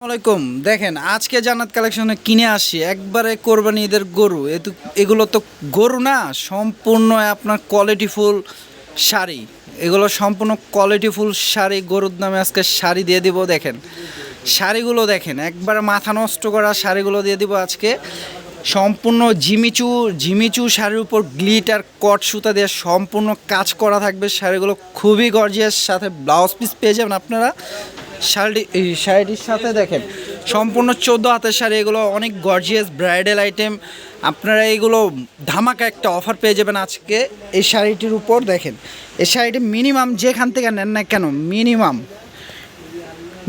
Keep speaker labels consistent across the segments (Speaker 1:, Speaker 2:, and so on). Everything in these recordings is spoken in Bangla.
Speaker 1: আসসালামাইকুম দেখেন, আজকে জান্নাত কালেকশনে কিনে আসি, একবারে কোরবানি ঈদের গরু। এগুলো তো গরু না, সম্পূর্ণ আপনার কোয়ালিটিফুল শাড়ি। এগুলো সম্পূর্ণ কোয়ালিটিফুল শাড়ি, গরুর দামে আজকে শাড়ি দিয়ে দিব, দেখেন। শাড়িগুলো দেখেন, একবারে মাথা নষ্ট করা শাড়িগুলো দিয়ে দিব আজকে। সম্পূর্ণ ঝিমিচু ঝিমিচু শাড়ির উপর গ্লিট আর কট সুতা দিয়ে সম্পূর্ণ কাজ করা থাকবে। শাড়িগুলো খুবই গর্জিয়াস সাথে ব্লাউজ পিস পেয়ে যাবেন আপনারা। শাড়ি শাড়িটির সাথে দেখেন, সম্পূর্ণ চোদ্দ হাতের শাড়ি, এগুলো অনেক গর্জিয়াস ব্রাইডাল আইটেম আপনারা এগুলো ধামাকা একটা অফার পেয়ে যাবেন আজকে এই শাড়িটির উপর, দেখেন। এই শাড়িটি মিনিমাম যেখান থেকে নেন না কেন মিনিমাম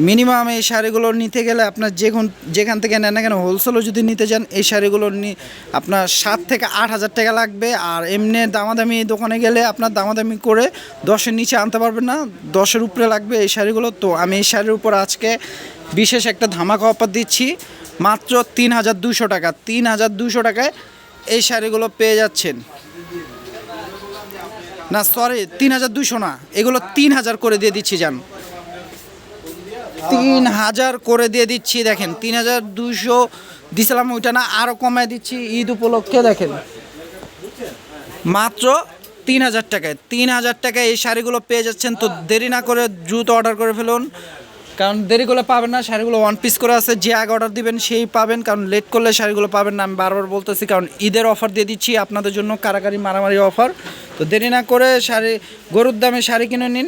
Speaker 1: মিনিমাম এই শাড়িগুলো নিতে গেলে আপনার যেখান যেখান থেকে নেন না কেন হোলসেলও যদি নিতে যান এই শাড়িগুলো নি আপনার সাত থেকে আট হাজার টাকা লাগবে। আর এমনি দামাদামি দোকানে গেলে আপনার দামাদামি করে দশের নিচে আনতে পারবেন না, দশের উপরে লাগবে এই শাড়িগুলো। তো আমি এই শাড়ির উপর আজকে বিশেষ একটা ধামাকা অফার দিচ্ছি, মাত্র তিন হাজার দুশো টাকা। তিন হাজার দুশো টাকায় এই শাড়িগুলো পেয়ে যাচ্ছেন। না সরি তিন হাজার দুশো না, এগুলো তিন হাজার করে দিয়ে দিচ্ছি যান তিন হাজার করে দিয়ে দিচ্ছি, দেখেন, তিন হাজার দুশো দিছিলাম, ওইটা না আরও কমায় দিচ্ছি, ঈদ উপলক্ষে দেখেন। মাত্র তিন হাজার টাকায়, তিন হাজার টাকায় এই শাড়িগুলো পেয়ে যাচ্ছেন, তো দেরি না করে দ্রুত অর্ডার করে ফেলুন। কারণ দেরি করলে পাবেন না, শাড়িগুলো ওয়ান পিস করে আছে, যে আগে অর্ডার দিবেন সেই পাবেন, কারণ লেট করলে শাড়িগুলো পাবেন না, আমি বারবার বলতেছি, কারণ ঈদের অফার দিয়ে দিচ্ছি, আপনাদের জন্য কারাকারি মারামারি অফার তো দেরি না করে শাড়ি, গরুর দামে শাড়ি কিনে নিন।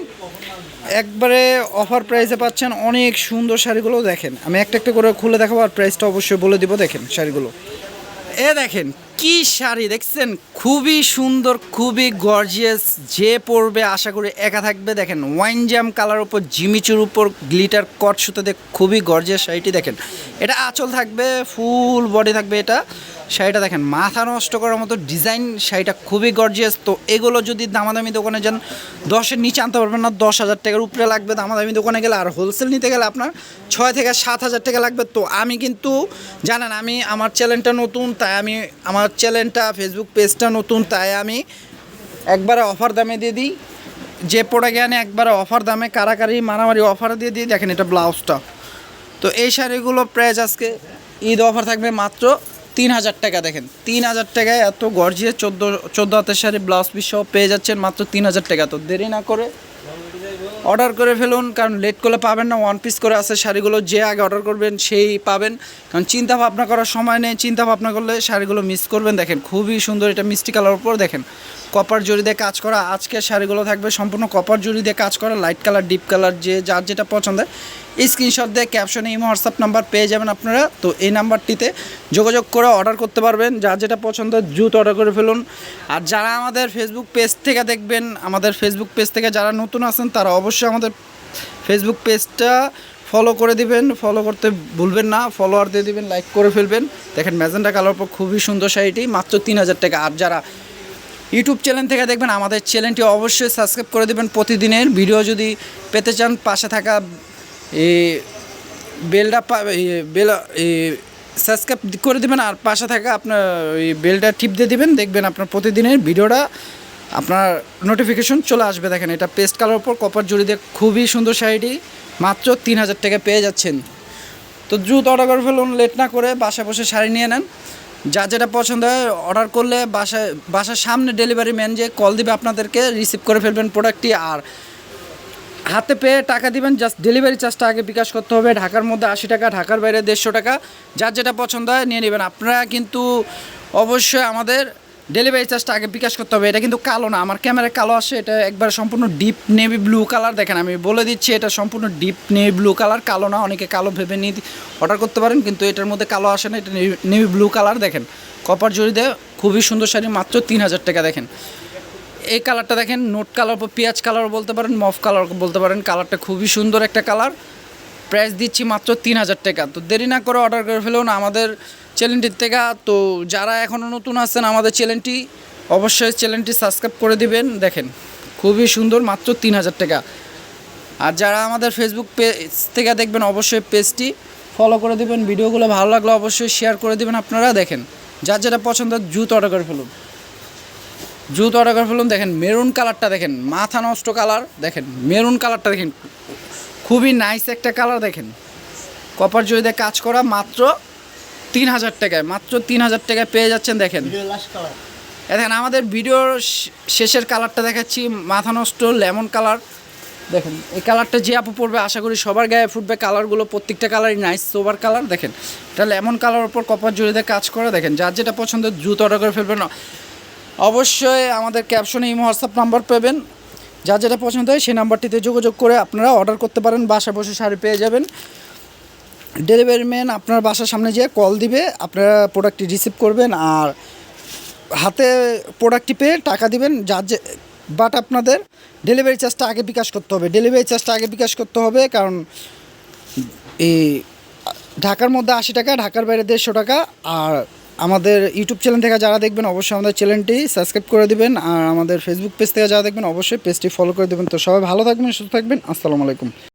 Speaker 1: একবারে অফার প্রাইসে পাচ্ছেন অনেক সুন্দর শাড়িগুলো, দেখেন। আমি একটা একটা করে খুলে দেখাবো আর প্রাইসটা অবশ্যই বলে দিব, দেখেন শাড়িগুলো। এ দেখেন, কি শাড়ি দেখছেন? খুবই সুন্দর, খুবই গর্জিয়াস যে পরবে আশা করি একা থাকবে। দেখেন ওয়াইন জ্যাম কালার উপর জিমিচুর উপর গ্লিটার কট সুতাতে খুবই গর্জিয়াস শাড়িটি, দেখেন। এটা আঁচল থাকবে ফুল বডি থাকবে এটা। শাড়িটা দেখেন, মাথা নষ্ট করার মতো ডিজাইন শাড়িটা খুবই গর্জিয়াস তো এগুলো যদি দামাদামি দোকানে যান, দশের নিচে আনতে পারবেন না, দশ হাজার টাকার উপরে লাগবে দামাদামি দোকানে গেলে, আর হোলসেল নিতে গেলে আপনার ছয় থেকে সাত হাজার টাকা লাগবে। তো আমি কিন্তু, জানেন আমি, আমার চ্যানেলটা নতুন, তাই আমি, আমার চ্যানেলটা ফেসবুক পেজটা নতুন, তাই আমি একবারে অফার দামে দিয়ে দিই। যে প্রোডাক্ট আনে, একবারে অফার দামে, কারাকারি, মারামারি অফার দিয়ে দিই। দেখেন এটা ব্লাউজটা তো এই শাড়িগুলো প্রাইস আজকে ঈদ অফার থাকবে মাত্র তিন হাজার টাকা দেখেন। তিন হাজার টাকায় এত গর্জিয়ে চোদ্দ চোদ্দ হাতের শাড়ি ব্লাউজ পিস সহ পেয়ে যাচ্ছেন মাত্র তিন হাজার টাকা। তো দেরি না করে অর্ডার করে ফেলুন, কারণ লেট করলে পাবেন না ওয়ান পিস করে আছে শাড়িগুলো, যে আগে অর্ডার করবেন সেই পাবেন। কারণ চিন্তা ভাবনা করার সময় নেই, চিন্তা ভাবনা করলে শাড়িগুলো মিস করবেন। দেখেন, খুবই সুন্দর এটা মিষ্টি কালার উপর, দেখেন কপার জড়ি দিয়ে কাজ করা, আজকের শাড়িগুলো থাকবে সম্পূর্ণ কপার জড়ি দিয়ে কাজ করা লাইট কালার ডিপ কালার যে যার যেটা পছন্দের। স্ক্রিনশট দিয়ে ক্যাপশনে ইমো, হোয়াটসঅ্যাপ নাম্বার পেয়ে যাবেন আপনারা। তো এই নাম্বারটিতে যোগাযোগ করে অর্ডার করতে পারবেন। যার যেটা পছন্দ, দ্রুত অর্ডার করে ফেলুন। আর যারা আমাদের ফেসবুক পেজ থেকে দেখবেন, আমাদের ফেসবুক পেজ থেকে যারা নতুন আছেন, তারা অবশ্যই আমাদের ফেসবুক পেজটা ফলো করে দিবেন। ফলো করতে ভুলবেন না। ফলোয়ার দিয়ে দিবেন লাইক করে ফেলবেন। দেখেন, ম্যাজেন্টা কালার পর খুবই সুন্দর শাড়িটি, মাত্র তিন হাজার টাকা। আর যারা ইউটিউব চ্যানেল থেকে দেখবেন, আমাদের চ্যানেলটি অবশ্যই সাবস্ক্রাইব করে দেবেন প্রতিদিনের। ভিডিও যদি পেতে চান, পাশে থাকা বেলটা বেল সাবস্ক্রাইব করে দেবেন আর পাশে থাকা আপনার ওই বেলটা টিপ দিয়ে দিবেন। দেখবেন আপনার প্রতিদিনের ভিডিওটা আপনার নোটিফিকেশন চলে আসবে। দেখেন, এটা পেস্ট কালার ওপর কপার জুড়ি দিয়ে খুবই সুন্দর শাড়িটি। মাত্র তিন হাজার টাকা পেয়ে যাচ্ছেন। তো দ্রুত অর্ডার করে ফেলুন লেট না করে বাসায় বসে শাড়ি নিয়ে নেন। যা যেটা পছন্দ হয় অর্ডার করলে বাসায়, বাসার সামনে ডেলিভারি ম্যান যে কল দিবে আপনাদেরকে রিসিভ করে ফেলবেন প্রোডাক্টটি আর হাতে পেয়ে টাকা দিবেন জাস্ট ডেলিভারি চার্জটা আগে বিকাশ করতে হবে। ঢাকার মধ্যে আশি টাকা, ঢাকার বাইরে দেড়শো টাকা। যার যেটা পছন্দ হয় নিয়ে নেবেন। আপনারা কিন্তু অবশ্যই আমাদের ডেলিভারি চার্জটা আগে বিকাশ করতে হবে। এটা কিন্তু কালো না। আমার ক্যামেরায় কালো আসে। এটা একবার সম্পূর্ণ ডিপ নেভি ব্লু কালার দেখেন। আমি বলে দিচ্ছি, এটা সম্পূর্ণ ডিপ নেভি ব্লু কালার কালো না, অনেকে কালো ভেবে নিয়ে অর্ডার করতে পারেন, কিন্তু এটার মধ্যে কালো আসে না। এটা নেভি ব্লু কালার দেখেন। কপার জড়ি দেয় খুবই সুন্দর শাড়ি, মাত্র তিন হাজার টাকা দেখেন। এই কালারটা দেখেন, নোট কালার, পেঁয়াজ কালার বলতে পারেন, মফ কালার বলতে পারেন, কালারটা খুবই সুন্দর একটা কালার। প্রাইস দিচ্ছি মাত্র তিন হাজার টাকা। তো দেরি না করে অর্ডার করে ফেলুন, আমাদের চ্যানেলটির থেকে। তো যারা এখনও নতুন আছেন, আমাদের চ্যানেলটি অবশ্যই চ্যানেলটি সাবস্ক্রাইব করে দিবেন। দেখেন, খুবই সুন্দর, মাত্র তিন হাজার টাকা। আর যারা আমাদের ফেসবুক পেজ থেকে দেখবেন, অবশ্যই পেজটি ফলো করে দিবেন। ভিডিওগুলো ভালো লাগলে অবশ্যই শেয়ার করে দিবেন আপনারা। দেখেন, যার যেটা পছন্দ জুত অর্ডার করে ফেলুন। জুত অর্ডার করে ফেলুন দেখেন মেরুন কালারটা দেখেন মাথা নষ্ট কালার দেখেন মেরুন কালারটা দেখেন খুবই নাইস একটা কালার দেখেন। কপার জড়িতে কাজ করা মাত্র তিন হাজার টাকায় মাত্র তিন হাজার টাকায় পেয়ে যাচ্ছেন দেখেন। দেখেন আমাদের ভিডিওর শেষের কালারটা দেখাচ্ছি মাথা নষ্ট লেমন কালার। দেখেন এই কালারটা যে আপু পড়বে আশা করি সবার গায়ে ফুটবে কালারগুলো প্রত্যেকটা কালারই নাইস সোবার কালার দেখেন এটা লেমন কালার ওপর কপার জড়িতে কাজ করে দেখেন যার যেটা পছন্দ দ্রুত অর্ডার করে ফেলবেন অবশ্যই আমাদের ক্যাপশনে ইমো হোয়াটসঅ্যাপ নাম্বার পাবেন। যার যেটা পছন্দ হয় সেই নাম্বারটিতে যোগাযোগ করে আপনারা অর্ডার করতে পারেন বাসা বসে শাড়ি পেয়ে যাবেন। ডেলিভারি ম্যান আপনার বাসার সামনে যেয়ে কল দিবে, আপনারা প্রোডাক্টটি রিসিভ করবেন আর হাতে প্রোডাক্টটি পেয়ে টাকা দিবেন, যার যে বাট আপনাদের ডেলিভারি চার্জটা আগে বিকাশ করতে হবে। ডেলিভারি চার্জটা আগে বিকাশ করতে হবে, কারণ এই ঢাকার মধ্যে আশি টাকা, ঢাকার বাইরে দেড়শো টাকা, আর আমাদের ইউটিউব চ্যানেল থেকে যারা দেখবেন, অবশ্যই আমাদের চ্যানেলটি সাবস্ক্রাইব করে দেবেন আর আমাদের ফেসবুক পেজ থেকে যারা দেখবেন, অবশ্যই পেজটি ফলো করে দেবেন। তো সবাই ভালো থাকবেন, সুস্থ থাকবেন। আসসালামু আলাইকুম।